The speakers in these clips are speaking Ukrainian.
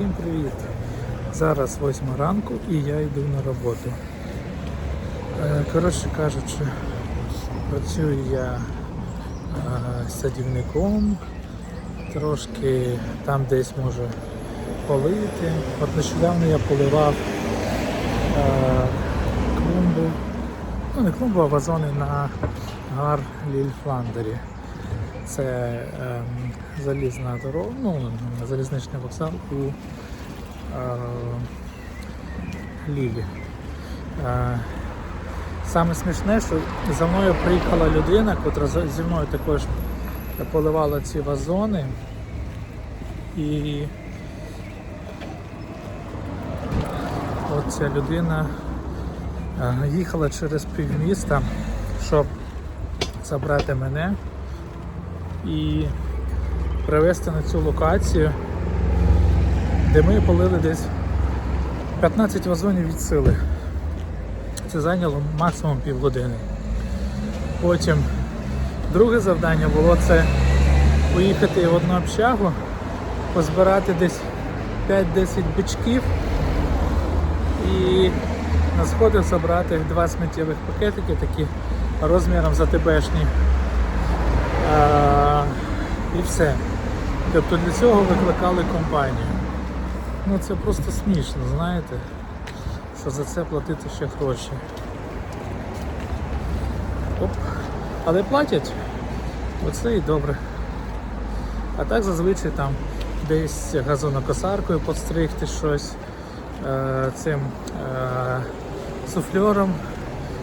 Всім привіт! Зараз 8 ранку і я йду на роботу. Е, Коротше кажучи, працюю я е, садівником, трошки там десь може полити. От нещодавно я поливав е, клумбу, ну не клумбу, а вазони на гар Ліль Фландері. Це ем, залізна дорога, ну, залізничний вокзал у е, Лілі. Е, саме смішне, що за мною приїхала людина, котра зі мною також поливала ці вазони. І от ця людина е, їхала через півміста, щоб забрати мене і привезти на цю локацію, де ми полили десь 15 вазонів від сили. Це зайняло максимум півгодини. Потім друге завдання було це поїхати в одну общагу, позбирати десь 5-10 бичків і на сходах забрати два сміттєвих пакетики, такі розміром за ТБшні. І все. Тобто для цього викликали компанію. Ну це просто смішно, знаєте, що за це платити ще гроші. Оп. Але платять, оце і добре. А так зазвичай там десь газонокосаркою постригти щось е, цим е, суфльором.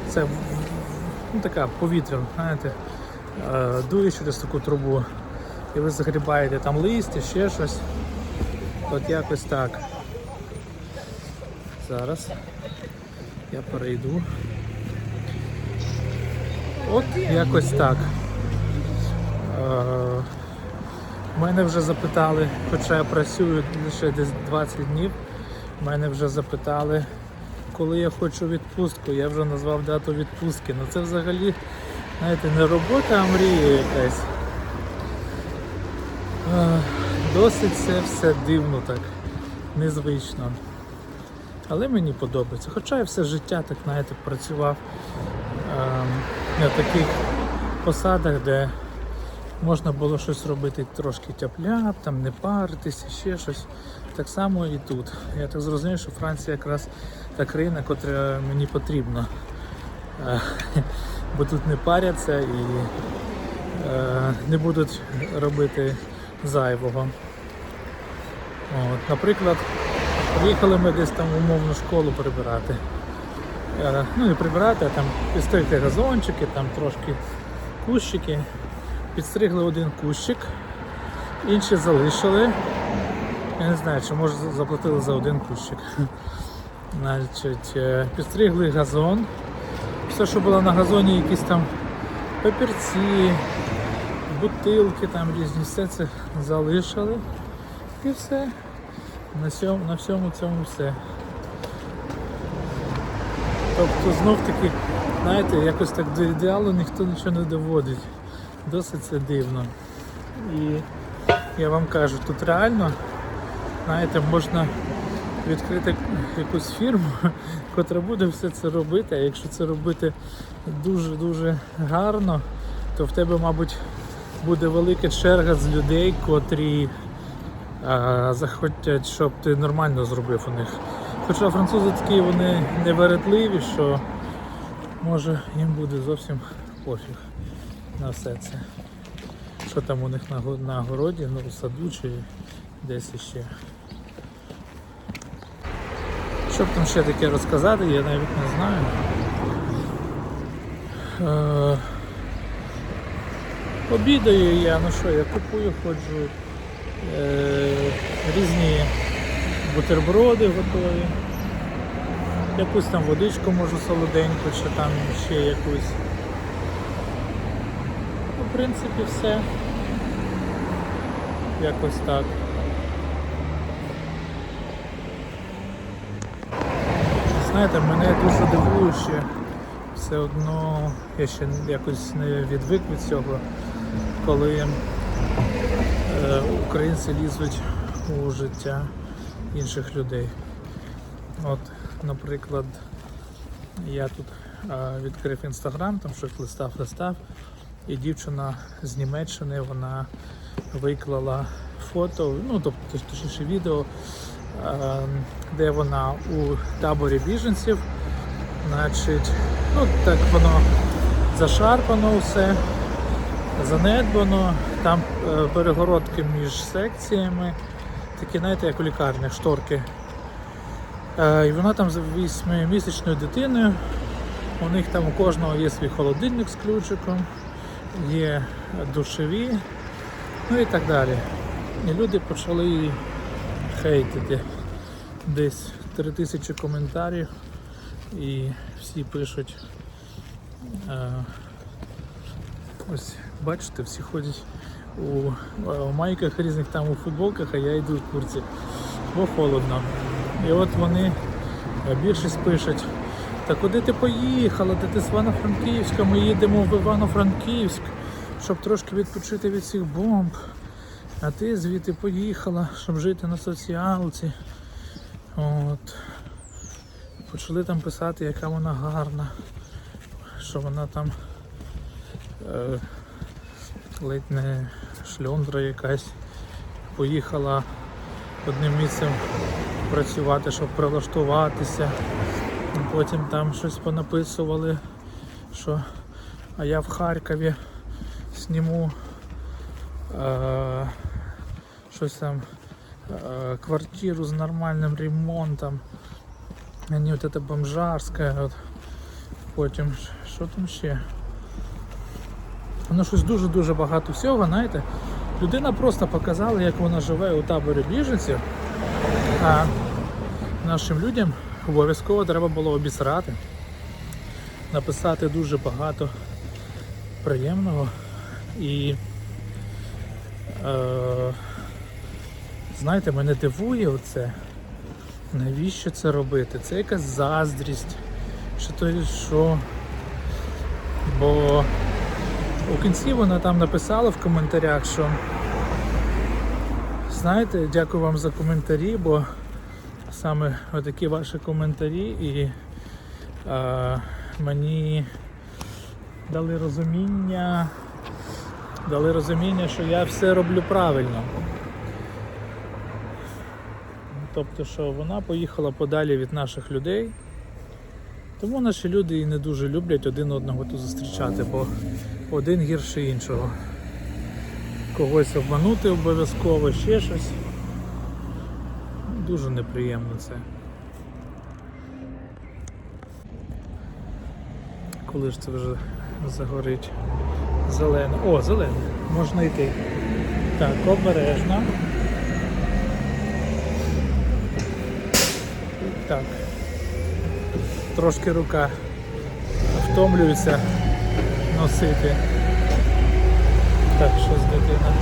Це ну, така повітря, знаєте, е, дує через таку трубу. І ви загрібаєте там листя, ще щось. От якось так. Зараз я перейду. От якось так. Е, мене вже запитали, хоча я працюю лише десь 20 днів, мене вже запитали, коли я хочу відпустку. Я вже назвав дату відпустки. Ну це взагалі, знаєте, не робота, а мрія якась. Досить це все дивно так, незвично. Але мені подобається. Хоча я все життя так, знаєте, працював ем, на таких посадах, де можна було щось робити трошки тяп-ляп, там не паритися, ще щось. Так само і тут. Я так зрозумів, що Франція якраз та країна, котра мені потрібна. Е, Бо тут не паряться і е, не будуть робити зайвого. От, наприклад, приїхали ми десь там умовну школу прибирати. Е, ну не прибирати, а там підстригти газончики, там трошки кущики. Підстригли один кущик, інші залишили. Я не знаю, чи може заплатили за один кущик. Значить, е, підстригли газон. Все, що було на газоні, якісь там папірці, бутилки там різні, все це залишили. І все. На всьому, на всьому цьому все. Тобто знов таки, знаєте, якось так до ідеалу ніхто нічого не доводить. Досить це дивно. І я вам кажу, тут реально, знаєте, можна відкрити якусь фірму, котра буде все це робити, а якщо це робити дуже-дуже гарно, то в тебе, мабуть, буде велика черга з людей, котрі а, захотять, щоб ти нормально зробив у них. Хоча французи такі вони невередливі, що може їм буде зовсім пофіг на все це. Що там у них на, на городі, ну, у саду чи десь іще. Що б там ще таке розказати, я навіть не знаю. Е, обідаю я, ну що, я купую, ходжу е, різні бутерброди готові. Якусь там водичку можу солоденьку, чи там ще якусь. Ну, в принципі, все. Якось так. Знаєте, мене дуже дивує, що все одно я ще якось не відвик від цього, коли е, українці лізуть у життя інших людей. От, наприклад, я тут е, відкрив інстаграм, там щось листав, листав, і дівчина з Німеччини вона виклала фото, ну тобто точніше відео, е, де вона у таборі біженців, значить, ну так воно зашарпано все, занедбано, там е, перегородки між секціями, такі, знаєте, як у лікарнях, шторки. Е, І вона там з 8-місячною дитиною. У них там у кожного є свій холодильник з ключиком, є душеві, ну і так далі. І люди почали її хейтити. Десь 3000 коментарів і всі пишуть. Е, ось бачите, всі ходять у, е, у майках різних там у футболках, а я йду в курці, бо холодно. І от вони е, більшість пишуть, та куди ти поїхала? Та ти з Івано-Франківська, ми їдемо в Івано-Франківськ, щоб трошки відпочити від цих бомб. А ти звідти поїхала, щоб жити на соціалці. От. Почали там писати, яка вона гарна, що вона там е, ледь не шльондра якась поїхала одним місцем працювати, щоб прилаштуватися. Потім там щось понаписували, що а я в Харкові сніму е, щось там е, квартиру з нормальним ремонтом. Не от это бомжарське. От. Потім що там ще? Воно щось дуже-дуже багато всього, знаєте. Людина просто показала, як вона живе у таборі біженців, а нашим людям обов'язково треба було обісрати, написати дуже багато приємного і е, знаєте, мене дивує оце. Навіщо це робити? Це якась заздрість, чи то що. Бо у кінці вона там написала в коментарях, що знаєте, дякую вам за коментарі, бо саме отакі ваші коментарі і е, мені дали розуміння, дали розуміння, що я все роблю правильно. Тобто, що вона поїхала подалі від наших людей. Тому наші люди і не дуже люблять один одного тут зустрічати, бо один гірше іншого. Когось обманути обов'язково, ще щось. Дуже неприємно це. Коли ж це вже загорить зелене. О, зелене, можна йти. Так, обережно. Так. Трошки рука втомлюється носити. Так, що з дитина?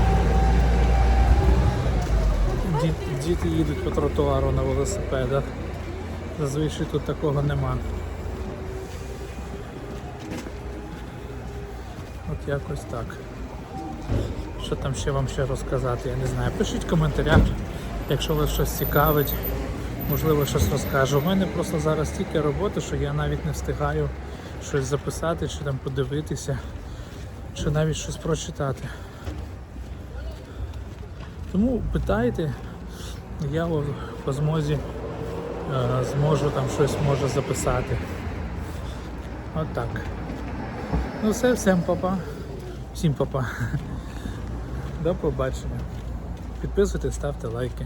Ді- Діти їдуть по тротуару на велосипедах. Зазвичай тут такого нема. От якось так. Що там ще вам ще розказати, я не знаю. Пишіть в коментарях, якщо вас щось цікавить, можливо щось розкажу. У мене просто зараз стільки роботи, що я навіть не встигаю щось записати, чи там подивитися, чи навіть щось прочитати. Тому питайте, я по змозі е, зможу там щось може записати. От так. Ну все, всім папа. Всім папа. До побачення. Підписуйтесь, ставте лайки.